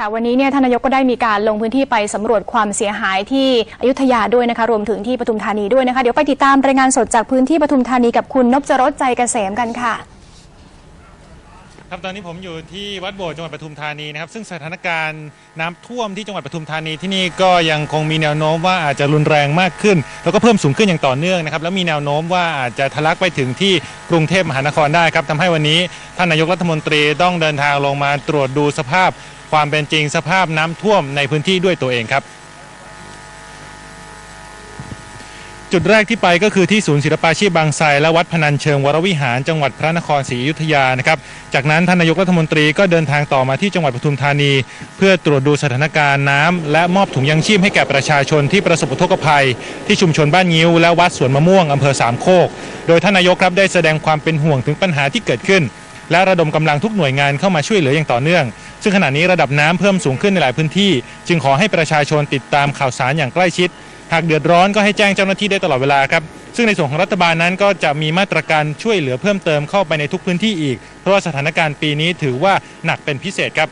ค่ะวันนี้เนี่ยท่านนายกก็ได้มีการลงพื้นที่ไปสำรวจความเสียหายที่อยุธยาด้วยนะคะ รวมถึงที่ปทุมธานีด้วยนะคะ เดี๋ยวไปติดตามรายงานสดจากพื้นที่ปทุมธานีกับคุณนพจรสใจเกษมกันค่ะ ครับตอนนี้ผมอยู่ที่วัดโบสถ์จังหวัดปทุมธานีนะครับ ซึ่งสถานการณ์น้ำท่วมที่จังหวัดปทุมธานีที่นี่ก็ยังคงมีแนวโน้มว่าอาจจะรุนแรงมากขึ้น แล้วก็เพิ่มสูงขึ้นอย่างต่อเนื่องนะครับแล้วมีแนวโน้มว่าอาจจะทะลักไปถึงที่กรุงเทพมหานครได้ครับทำให้วันนี้ท่านนายกรัฐมนตรีต้องเดินทางลงมาตรวจดูสภาพ ความเป็นจริงสภาพน้ำท่วมในพื้นที่ด้วยตัวเองครับ จุดแรกที่ไปก็คือที่ศูนย์ศิลปาชีพบางไทรและวัดพนัญเชิงวรวิหารจังหวัดพระนครศรีอยุธยานะครับ จากนั้นท่านนายกรัฐมนตรีก็เดินทางต่อมาที่จังหวัดปทุมธานี เพื่อตรวจดูสถานการณ์น้ำและมอบถุงยังชีพให้แก่ประชาชนที่ประสบอุทกภัย ที่ชุมชนบ้านงิ้วและวัดสวนมะม่วงอำเภอสามโคก โดยท่านนายกครับได้แสดงความเป็นห่วงถึงปัญหาที่เกิดขึ้นและระดมกำลังทุกหน่วยงานเข้ามาช่วยเหลืออย่างต่อเนื่อง ซึ่งขณะนี้ระดับน้ำเพิ่มสูงขึ้นในหลายพื้นที่ จึงขอให้ประชาชนติดตามข่าวสารอย่างใกล้ชิด หากเดือดร้อนก็ให้แจ้งเจ้าหน้าที่ได้ตลอดเวลาครับซึ่งในส่วนของรัฐบาลนั้นก็จะมีมาตรการช่วยเหลือเพิ่มเติมเข้าไปในทุกพื้นที่อีก เพราะว่าสถานการณ์ปีนี้ถือว่าหนักเป็นพิเศษครับ